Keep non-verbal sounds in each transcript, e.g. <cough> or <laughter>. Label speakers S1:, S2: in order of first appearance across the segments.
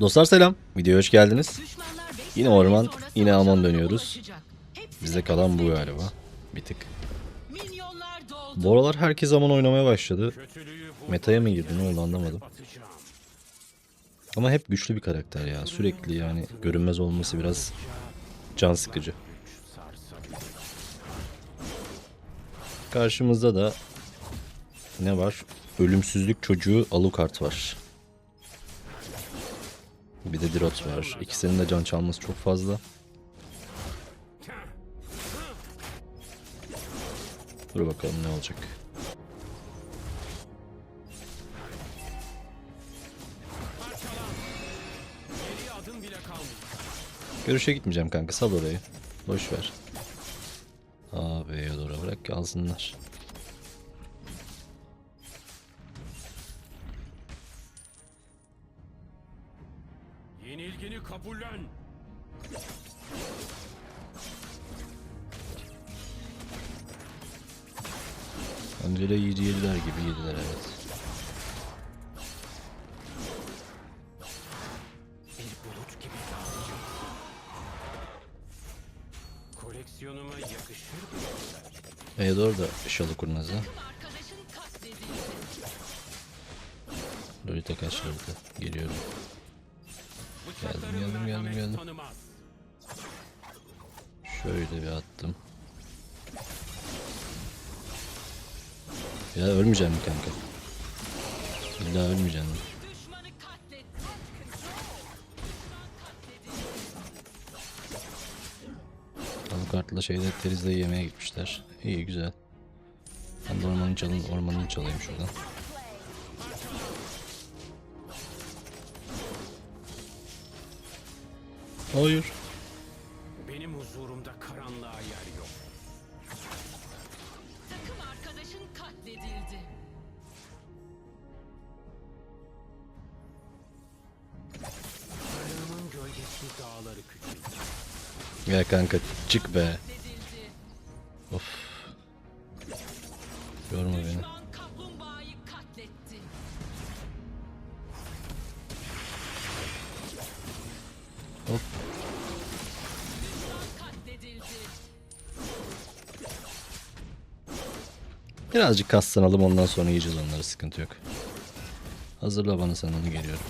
S1: Dostlar selam. Videoya hoş geldiniz. Yine orman, yine aman dönüyoruz. Bizde kalan bu galiba. Bir tık. Bu aralar herkes zaman oynamaya başladı. Meta'ya mı girdi ne oldu anlamadım. Ama hep güçlü bir karakter ya. Sürekli yani görünmez olması biraz can sıkıcı. Karşımızda da ne var? Ölümsüzlük çocuğu Alucard var. Bir de Dirot var. İkisinin de can çalması çok fazla. Dur bakalım ne olacak. Görüşe gitmeyeceğim kanka sal orayı. Boş ver. Abi doğru bırak kalsınlar.
S2: Yenilgini kabullen.
S1: Öncele yedi yediler gibi yediler evet.
S2: Bir bulut gibi dağılacak. Koleksiyonuma yakışır mı?
S1: Eodor da şalı kurnazı.
S3: Arkadaşın katledildi.
S1: Lolita kaçırdı. Geliyorum. Geldim, geldim, geldim.
S2: tanımaz.
S1: Şöyle bir attım. Ya ölmeyeceğim mi kanka? İlla ölmeyeceğim mi? Alucard'la şeyde Teriza'yı yemeye gitmişler. İyi güzel. Ben de ormanı çalın, ormanını çalayım şuradan. Hayır.
S2: Benim huzurumda karanlığa yer yok.
S3: Takım arkadaşın katledildi.
S2: Varlığımın gölgesi dağları küçülttü.
S1: Ya kanka çık be.
S3: Katledildi.
S1: Of. Yorma beni. Birazcık kaslanalım ondan sonra yiyeceğiz onları sıkıntı yok. Hazırla bana sen onu geliyorum.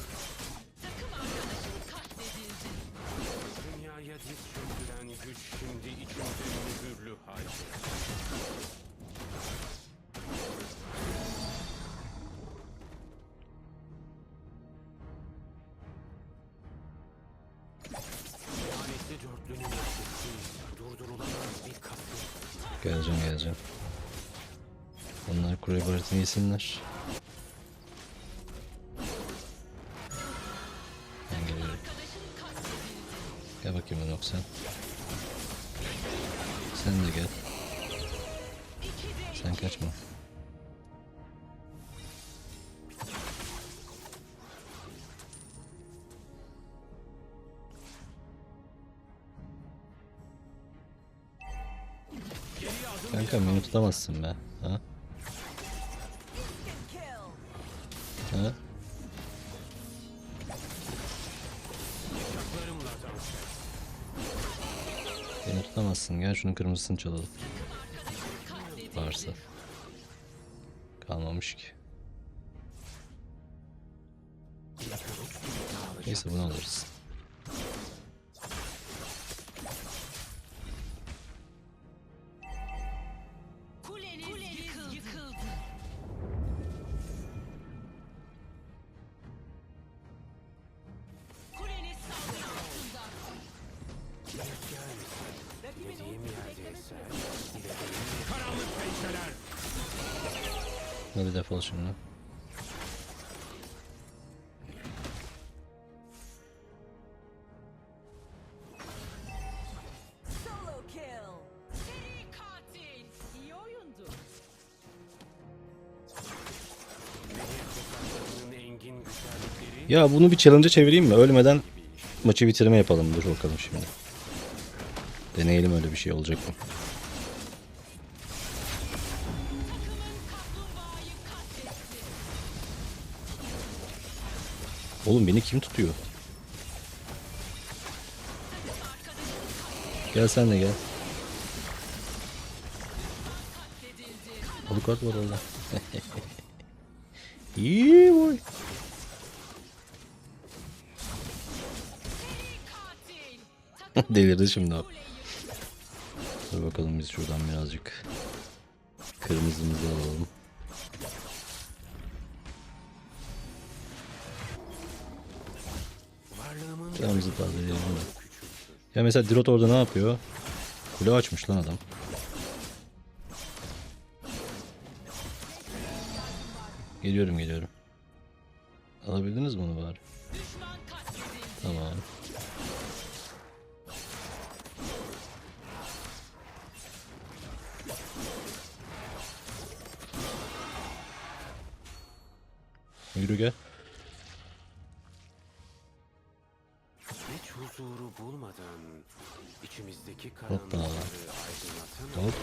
S1: Geleceğim geleceğim. Onlar kuru baritini yesinler. Ben geliyorum. Gel bakayım Anok sen. Sen de gel. Sen kaçma. Kanka beni tutamazsın be. Ha? Ha? Beni tutamazsın. Gel şunun kırmızısını çalalım. Varsa. Kalmamış ki. Neyse bunu alırız.
S2: Karanlık pençeler.
S1: Hadi defol şimdi. Ya bunu bir challenge'a çevireyim mi? Ölmeden maçı bitirme yapalım. Dur bakalım şimdi. Deneyelim öyle bir şey olacak mı? Oğlum beni kim tutuyor? Gel sen de gel. Avukat var orada. <laughs> İyi boy. <laughs> Delirdi şimdi o. Dur bakalım biz şuradan birazcık kırmızımızı alalım. Tazeleyelim de. Ya mesela Dirot orada ne yapıyor? Kule açmış lan adam. Geliyorum geliyorum. Alabildiniz mi onu bari? Tamam. Yürü gel.
S2: hiç huzuru bulmadan içimizdeki karanlıkları aydınlatan
S1: Hop.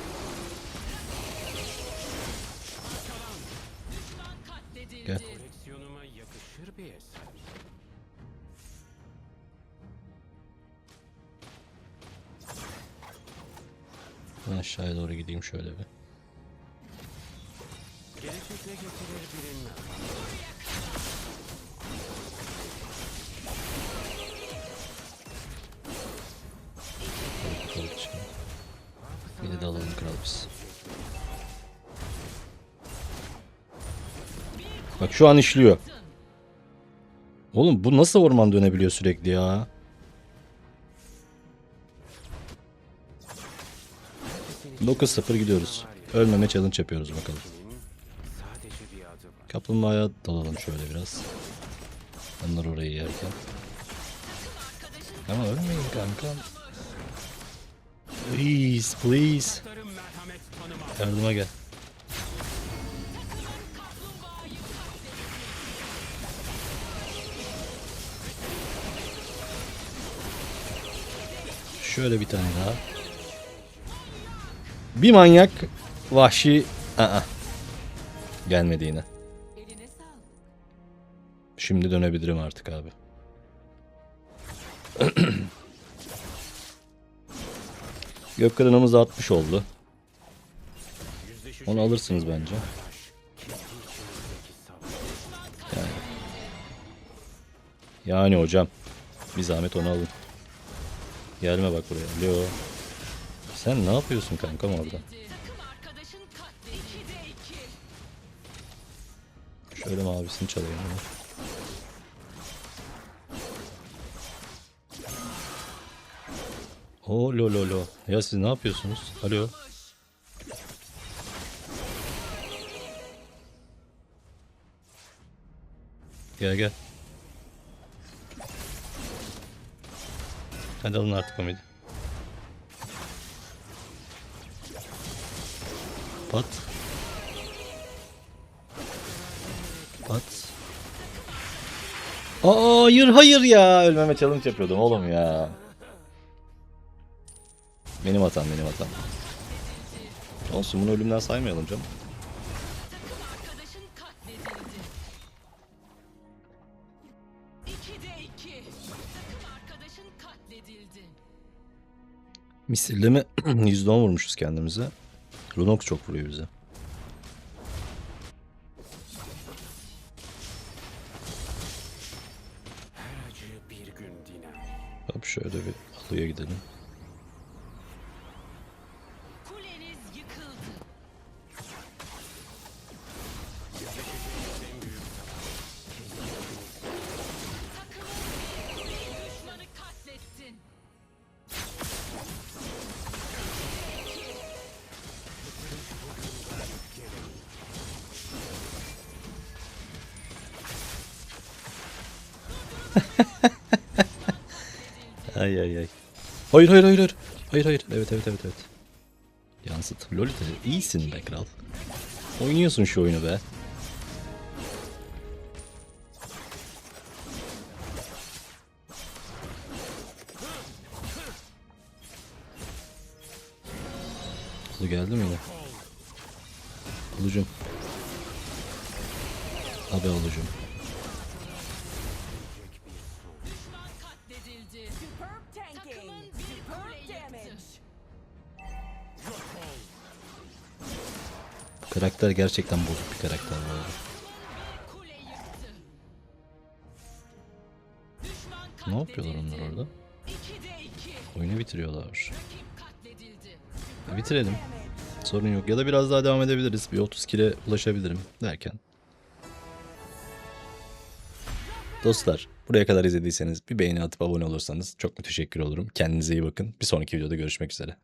S1: Gel.
S2: koleksiyonuma yakışır bir eser.
S1: Ben aşağıya doğru gideyim şöyle bir.
S2: Gelecekte getirir bilinmez.
S1: Biz. Bak şu an işliyor. Oğlum bu nasıl orman dönebiliyor sürekli ya? Dokuz 0 gidiyoruz. Ölmeme challenge yapıyoruz bakalım. Kaplumbağaya dalalım şöyle biraz. Onlar orayı yerken. Ama ölmeyin kanka. Please, please. Yardıma gel. Şöyle bir tane daha. Bir manyak vahşi Aa. gelmedi yine. Şimdi dönebilirim artık abi. <clears throat> Gökkaranımız 60 oldu. Onu alırsınız bence. Yani. Yani hocam. Bir zahmet onu alın. Gelme bak buraya. Leo. Sen ne yapıyorsun kankam orada?
S3: Takım arkadaşın katledildi. 2'de 2.
S1: Şöyle mavisini çalayım. ya. Oo lo lo lo. Ya siz ne yapıyorsunuz? Alo. Gel gel. Hadi alın artık komedi. Pat. Pat. Aa, hayır hayır ya. Ölmeme challenge yapıyordum oğlum ya. Benim hatam benim hatam. Olsun bunu ölümden saymayalım canım. Misilleme <clears throat> %10 vurmuşuz kendimize. Lunox çok vuruyor bize. Hop şöyle bir alıya gidelim. Ay ay ay. Hayır hayır hayır hayır. Hayır hayır. Evet evet evet evet. Yansıt. Lolita iyisin be kral. Oynuyorsun şu oyunu be. Kulu geldi mi yine? Kulucum. Abi alıcım. Karakter gerçekten bozuk bir karakter bu arada. Ne yapıyorlar onlar orada? Oyunu bitiriyorlar. E, Bitirelim. Sorun yok. Ya da biraz daha devam edebiliriz. Bir 30 kile ulaşabilirim derken. Dostlar buraya kadar izlediyseniz bir beğeni atıp abone olursanız çok teşekkür olurum. Kendinize iyi bakın. Bir sonraki videoda görüşmek üzere.